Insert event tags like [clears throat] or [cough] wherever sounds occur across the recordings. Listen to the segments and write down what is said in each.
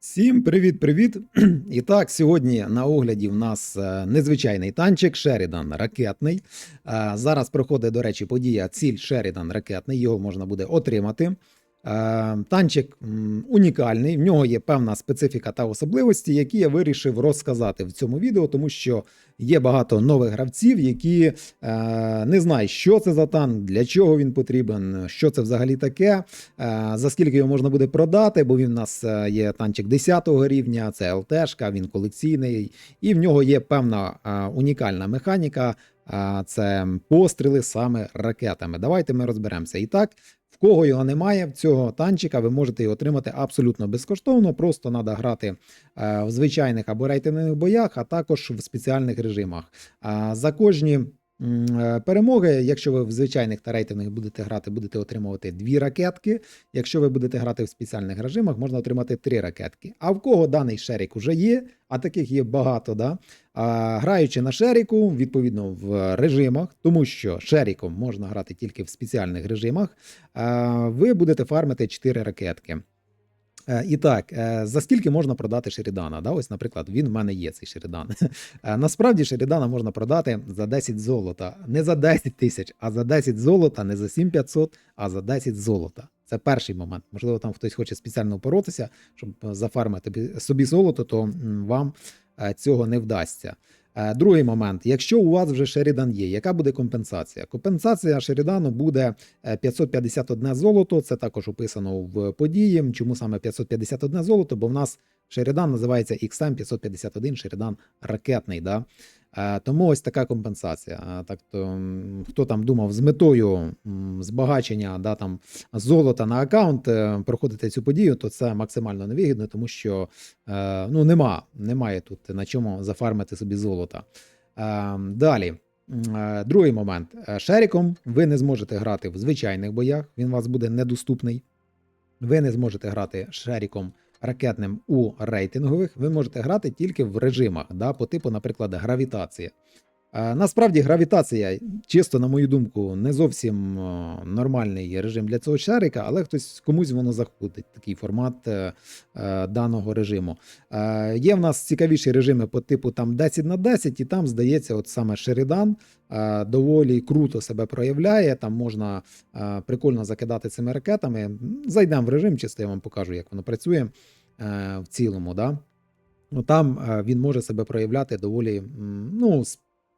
Всім привіт-привіт! [clears throat] І так, сьогодні на огляді в нас е, незвичайний танчик Шерідан ракетний. Е, Зараз проходить, до речі, подія ціль Шерідан ракетний. Його можна буде отримати. Е, Танчик унікальний, в нього є певна специфіка та особливості, які я вирішив розказати в цьому відео, тому що є багато нових гравців, які е, не знають, що це за танк, для чого він потрібен, що це взагалі таке. Е, За скільки його можна буде продати, бо він у нас є танчик 10 рівня, це ЛТшка, він колекційний, і в нього є певна унікальна механіка. Це постріли саме ракетами. Давайте ми розберемося. І так, в кого його немає, в цього танчика ви можете його отримати абсолютно безкоштовно. Просто треба грати е, в звичайних або рейтингових боях, а також в спеціальних режимах. За кожні перемоги, якщо ви в звичайних та рейтингових будете грати, будете отримувати дві ракетки. Якщо ви будете грати в спеціальних режимах, можна отримати три ракетки. А в кого даний шерік уже є, а таких є багато, да? а, граючи на шеріку, відповідно в режимах, тому що шеріком можна грати тільки в спеціальних режимах, а, ви будете фармити 4 ракетки. Е, І так, е, за скільки можна продати Шерідана? Да? Ось, наприклад, він в мене є цей Шерідан. Е, Насправді Шерідана можна продати за 10 золота. Не за 10 тисяч, а за 10 золота, не за 7500, а за 10 золота. Це перший момент. Можливо, там хтось хоче спеціально боротися, щоб зафармити собі золото, то вам цього не вдасться. Е, Другий момент: якщо у вас вже Шерідан є, яка буде компенсація? Компенсація Шерідану буде е, 551 золото. Це також описано в події. Чому саме 551 золото? Бо в нас Шерідан називається XM 551 Шерідан ракетний. Да? Е, Тому ось така компенсація. Е, Так то хто там думав з метою збагачення да, там, золота на аккаунт е, проходити цю подію, то це максимально невигідно, тому що ну, нема, немає тут на чому зафармити собі золота. Далі. Другий момент. Шеріком ви не зможете грати в звичайних боях, він у вас буде недоступний. Ви не зможете грати шеріком ракетним у рейтингових. Ви можете грати тільки в режимах, да, по типу, наприклад, гравітація. Насправді, гравітація, чисто, на мою думку, не зовсім нормальний режим для цього шарика, але хтось комусь воно заходить, такий формат е, е, даного режиму. Е, Є в нас цікавіші режими по типу там 10 на 10, і там, здається, от саме Шеридан доволі круто себе проявляє. Там можна прикольно закидати цими ракетами. Зайдемо в режим, чисто я вам покажу, як воно працює в цілому. Да? Ну, там він може себе проявляти доволі, ну,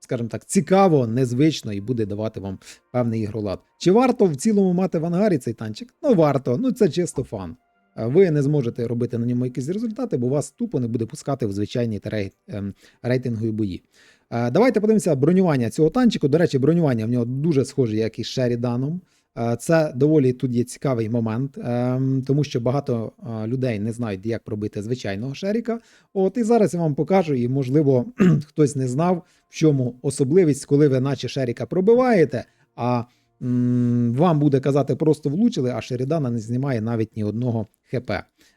скажімо так, цікаво, незвично і буде давати вам певний ігролад. Чи варто в цілому мати в ангарі цей танчик? Ну, варто, ну це чисто фан. Ви не зможете робити на ньому якісь результати, бо вас тупо не буде пускати в звичайні ем, рейтингові бої. Давайте подивимося бронювання цього танчику. До речі, бронювання в нього дуже схоже, як і з Шеріданом. Е, Це доволі тут є цікавий момент, ем, тому що багато е, людей не знають, як пробити звичайного шеріка. От і зараз я вам покажу, і можливо [clears throat] хтось не знав, в чому особливість, коли ви наче шеріка пробиваєте, а вам буде казати просто влучили, а Шерідана не знімає навіть ні одного ХП.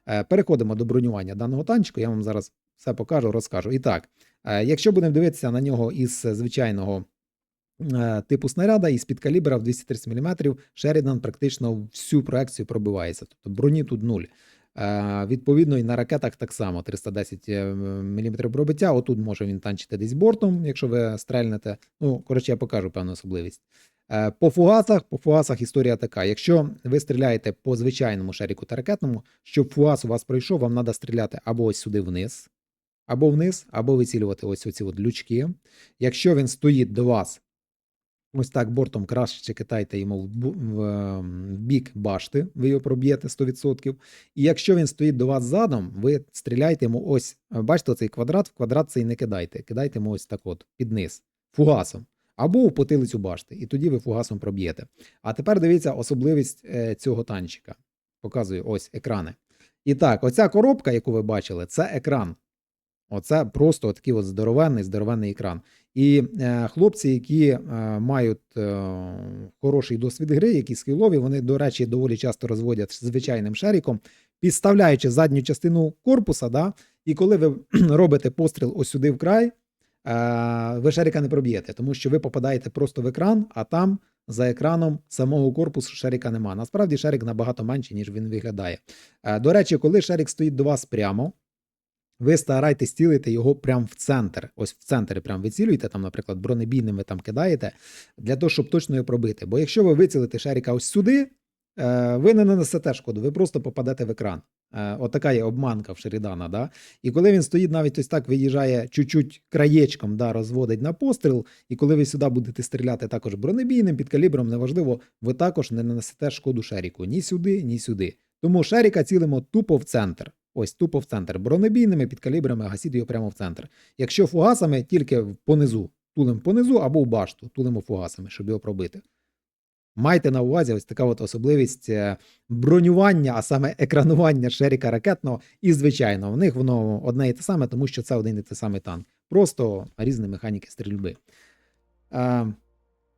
Е, Переходимо до бронювання даного танчику. Я вам зараз все покажу, розкажу. І так, е, якщо будемо дивитися на нього із звичайного е, типу снаряда, із під калібра в 230 мм, Шерідан практично всю проекцію пробивається. Тобто броні тут нуль. Е, Відповідно, і на ракетах так само 310 мм пробиття. Отут може він танчити десь бортом, якщо ви стрельнете. Ну, коротше, я покажу певну особливість. Е, По фугасах, по фугасах історія така. Якщо ви стріляєте по звичайному шеріку та ракетному, щоб фугас у вас пройшов, вам треба стріляти або ось сюди вниз, або вниз, або вицілювати ось оці от лючки. Якщо він стоїть до вас ось так бортом краще китайте йому в, ем, бік башти, ви його проб'єте 100%. І якщо він стоїть до вас задом, ви стріляйте йому ось, е, бачите, цей квадрат, в квадрат цей не кидайте. Кидайте йому ось так от, під низ, фугасом. Або в потилицю башти, і тоді ви фугасом проб'єте. А тепер дивіться особливість е, цього танчика. Показую ось екрани. І так, оця коробка, яку ви бачили, це екран. Оце просто такий от здоровенний, здоровенний екран. І е, хлопці, які е, мають е, хороший досвід гри, які скілові, вони, до речі, доволі часто розводять звичайним шеріком, підставляючи задню частину корпуса, да, і коли ви [clears throat] робите постріл ось сюди в край, ви шарика не проб'єте, тому що ви попадаєте просто в екран, а там за екраном самого корпусу шарика нема. Насправді шарик набагато менший, ніж він виглядає. До речі, коли шарик стоїть до вас прямо, ви старайтесь цілити його прямо в центр. Ось в центр прям вицілюєте, там, наприклад, бронебійними там кидаєте, для того, щоб точно його пробити. Бо якщо ви вицілите шарика ось сюди, е, ви не нанесете шкоду, ви просто попадете в екран. Е, Отака є обманка в Шерідана. Да? І коли він стоїть, навіть ось так виїжджає чуть-чуть краєчком, да, розводить на постріл, і коли ви сюди будете стріляти також бронебійним під калібром, неважливо, ви також не нанесете шкоду шеріку ні сюди, ні сюди. Тому шеріка цілимо тупо в центр. Ось тупо в центр. Бронебійними під калібрами гасіть його прямо в центр. Якщо фугасами, тільки понизу. Тулим понизу або в башту, тулимо фугасами, щоб його пробити. Майте на увазі ось така от особливість е, бронювання, а саме екранування шеріка ракетного. І, звичайно, в них воно одне і те саме, тому що це один і те самий танк. Просто різні механіки стрільби. Е,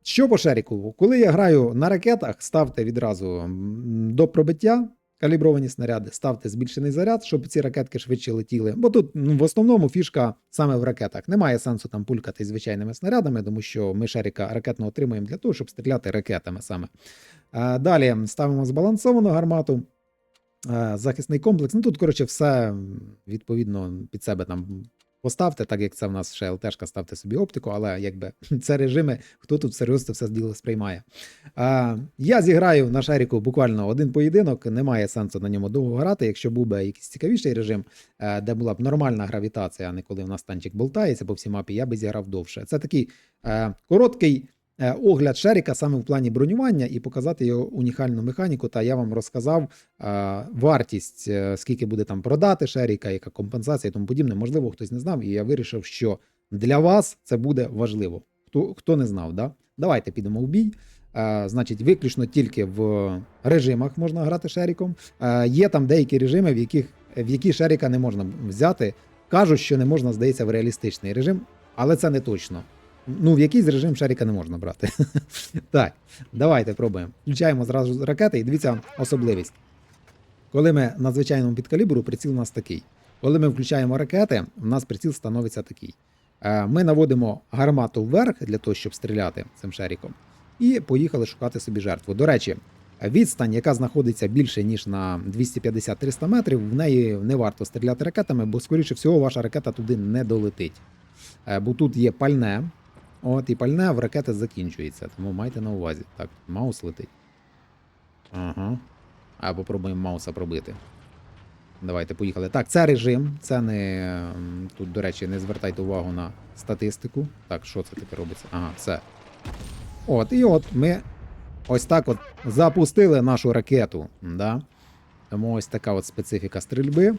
що по шеріку? Коли я граю на ракетах, ставте відразу до пробиття калібровані снаряди, ставте збільшений заряд, щоб ці ракетки швидше летіли. Бо тут ну, в основному фішка саме в ракетах. Немає сенсу там пулькати звичайними снарядами, тому що ми шеріка ракетно отримуємо для того, щоб стріляти ракетами саме. А, далі ставимо збалансовану гармату. Захисний комплекс. Ну тут, коротше, все відповідно під себе там поставте, так як це в нас ще ЛТшка, ставте собі оптику, але якби [laughs] це режими, хто тут всерйоз все діло сприймає. А, я зіграю на шаріку буквально один поєдинок, немає сенсу на ньому довго грати. Якщо був би якийсь цікавіший режим, е, де була б нормальна гравітація, а не коли у нас танчик болтається по всій мапі, я би зіграв довше. Це такий е, короткий огляд шаріка саме в плані бронювання і показати його унікальну механіку. Та я вам розказав е, вартість, е, скільки буде там продати шаріка, яка компенсація і тому подібне. Можливо, хтось не знав, і я вирішив, що для вас це буде важливо. Хто, хто не знав, да? давайте підемо в бій. Е, Значить, виключно тільки в режимах можна грати шеріком. Е, Є там деякі режими, в яких в які шеріка не можна взяти. Кажуть, що не можна, здається, в реалістичний режим, але це не точно. Ну, в якийсь режим шаріка не можна брати. [laughs] так, давайте пробуємо. Включаємо зразу ракети і дивіться особливість. Коли ми на звичайному підкалібру, приціл у нас такий. Коли ми включаємо ракети, у нас приціл становиться такий. Е, Ми наводимо гармату вверх для того, щоб стріляти цим шаріком, і поїхали шукати собі жертву. До речі, відстань, яка знаходиться більше ніж на 250-300 метрів, в неї не варто стріляти ракетами, бо, скоріше всього, ваша ракета туди не долетить. Е, Бо тут є пальне, от і пальне в ракети закінчується. Тому майте на увазі. Так, маус летить. Ага. А попробуємо мауса пробити. Давайте поїхали. Так, це режим. Це не. Тут, до речі, не звертайте увагу на статистику. Так, що це таке робиться? Ага, все. От, і от ми ось так от запустили нашу ракету. Да? Тому ось така от специфіка стрільби.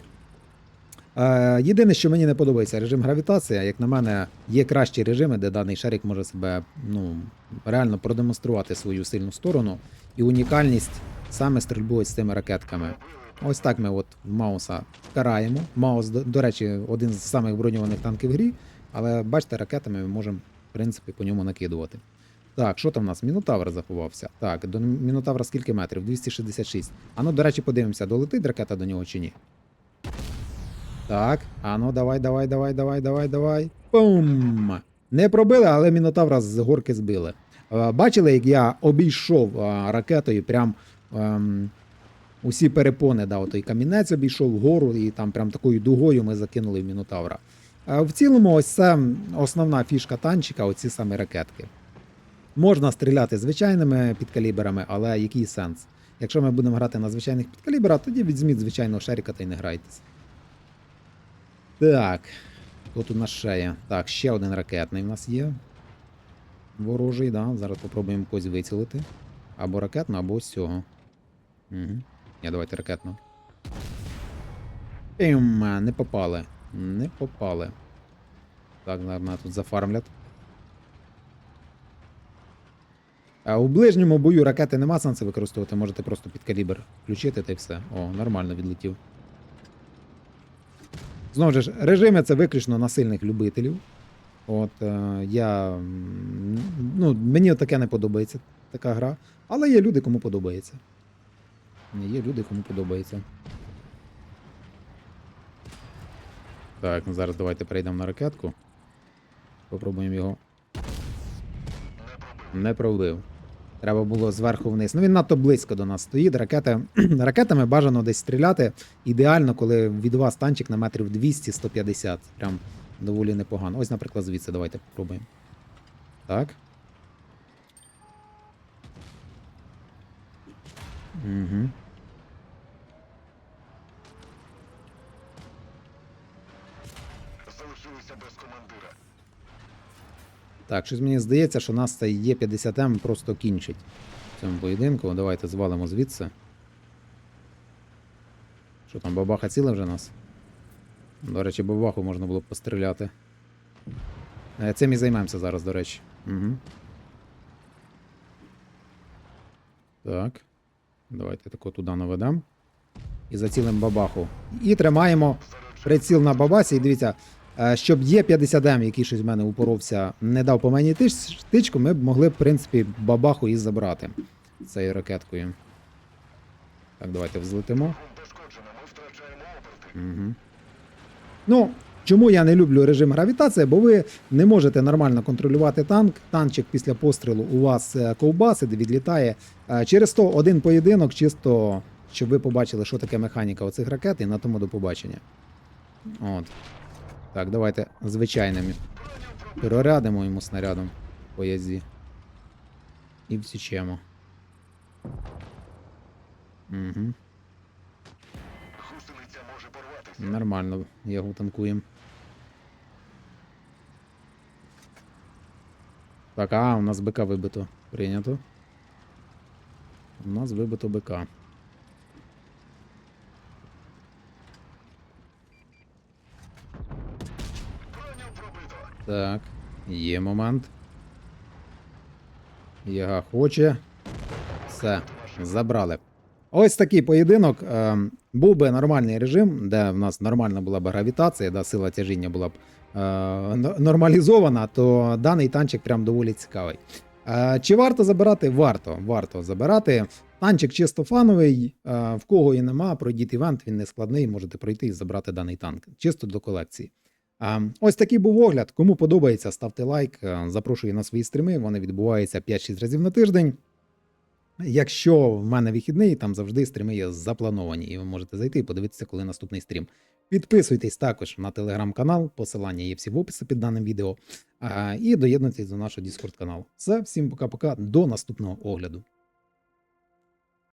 Е, єдине, що мені не подобається, режим гравітація. Як на мене, є кращі режими, де даний шарик може себе ну, реально продемонструвати свою сильну сторону і унікальність саме стрільбою з цими ракетками. Ось так ми от Мауса караємо. Маус, до речі, один з самих броньованих танків в грі, але бачите, ракетами ми можемо, в принципі, по ньому накидувати. Так, що там у нас? Мінотавр заховався. Так, до Мінотавра скільки метрів? 266. А ну, до речі, подивимося, долетить ракета до нього чи ні. Так, а ну давай, давай, давай, давай, давай, давай. Пум! Не пробили, але Мінотавра з горки збили. Е, Бачили, як я обійшов е, ракетою прям ем, усі перепони, да, той камінець обійшов вгору, і там прям такою дугою ми закинули в Мінотавра. Е, В цілому, ось це основна фішка танчика, оці самі ракетки. Можна стріляти звичайними підкаліберами, але який сенс? Якщо ми будемо грати на звичайних підкаліберах, тоді візьміть звичайного шеріка та й не грайтесь. Так. Тут у нас є. Так, ще один ракетний в нас є. Ворожий, да. Зараз попробуємо когось вицілити. Або ракетно, або з цього. Угу. Ні, давайте ракетно. Пім, не попали. Не попали. Так, наверное, тут зафармлять. А у ближньому бою ракети нема сенсу використовувати, можете просто під калібр включити та й все. О, нормально відлетів. Знову ж, режими це виключно на сильних любителів. От е, я. Ну, мені таке не подобається, така гра. Але є люди, кому подобається. Є люди, кому подобається. Так, ну зараз давайте перейдемо на ракетку. Попробуємо його. Не пробив. Треба було зверху вниз. Ну він надто близько до нас стоїть. Ракети, [clears throat] ракетами бажано десь стріляти. Ідеально, коли від вас танчик на метрів 200-150. Прям доволі непогано. Ось, наприклад, звідси давайте попробуємо. Так. Угу. Залишилися без командира. Так, щось мені здається, що нас цей Є50М просто кінчить в цьому поєдинку. Давайте звалимо звідси. Що там, бабаха ціла вже нас? До речі, бабаху можна було б постріляти. Е, Цим і займаємося зараз, до речі. Угу. Так. Давайте тако туди наведемо. І зацілимо бабаху. І тримаємо приціл на бабасі. І дивіться, щоб є 50М, який щось в мене упоровся, не дав по мені тич- тичку, ми б могли, в принципі, бабаху і забрати цією ракеткою. Так, давайте взлетимо. Угу. Ну, чому я не люблю режим гравітація? Бо ви не можете нормально контролювати танк. Танчик після пострілу у вас е, ковбасить, відлітає. Е, Через то один поєдинок, чисто, щоб ви побачили, що таке механіка оцих ракет, і на тому до побачення. От. Так, давайте звичайними. Перерядимо йому снарядом по язді. І всічемо. Угу. Нормально, його танкуємо. Так, а, у нас БК вибито. Прийнято. У нас вибито БК. Так, є момент. Яга хоче. Все, забрали. Ось такий поєдинок. Ем, був би нормальний режим, де в нас нормальна була б гравітація, де сила тяжіння була б е, нормалізована, то даний танчик прям доволі цікавий. Е, чи варто забирати? Варто. Варто забирати. Танчик чисто фановий, е, в кого і нема, пройдіть івент, він не складний, можете пройти і забрати даний танк. Чисто до колекції. А, Ось такий був огляд. Кому подобається, ставте лайк. е, Запрошую на свої стріми. Вони відбуваються 5-6 разів на тиждень. Якщо в мене вихідний, там завжди стріми є заплановані, і ви можете зайти і подивитися, коли наступний стрім. Підписуйтесь також на телеграм-канал, посилання є всі в описі під даним відео. І доєднуйтесь до нашого Discord каналу. Все, всім пока-пока, до наступного огляду.